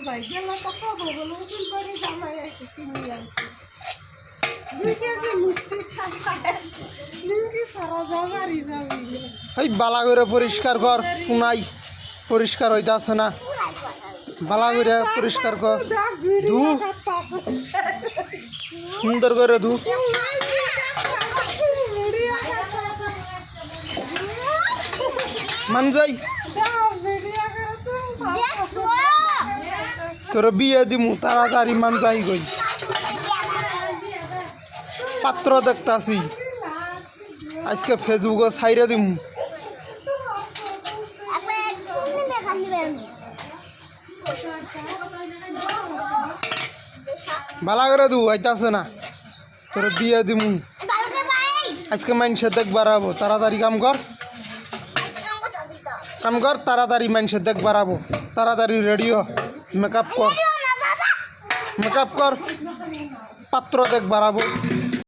ভাই গেলে তো খাব বলে উকিল করে জামাই আছে জামারি যাবি এই বালা করে পরিষ্কার কর কোনাই পরিষ্কার হইতে আছে না। বালা করে পরিষ্কার কর ধু। সুন্দর করে ধু। মান যাই তোর বিয়ে দিমু তাড়াতাড়ি মান যাই গই পাত্র দেখতাছি আজকে ফেসবুকে ছাইরে দিমু বালা করে দু আইতাছে না তোর বিয়ে দিমু আজকে মানুষে দেখ বাড়াবো তাড়াতাড়ি কাম কর কাম কর তাড়াতাড়ি মানুষে দেখ বাড়াবো তাড়াতাড়ি রেডিও মেকআপ কর। মেকআপ কর। পাত্র দেখ বাড়াবো।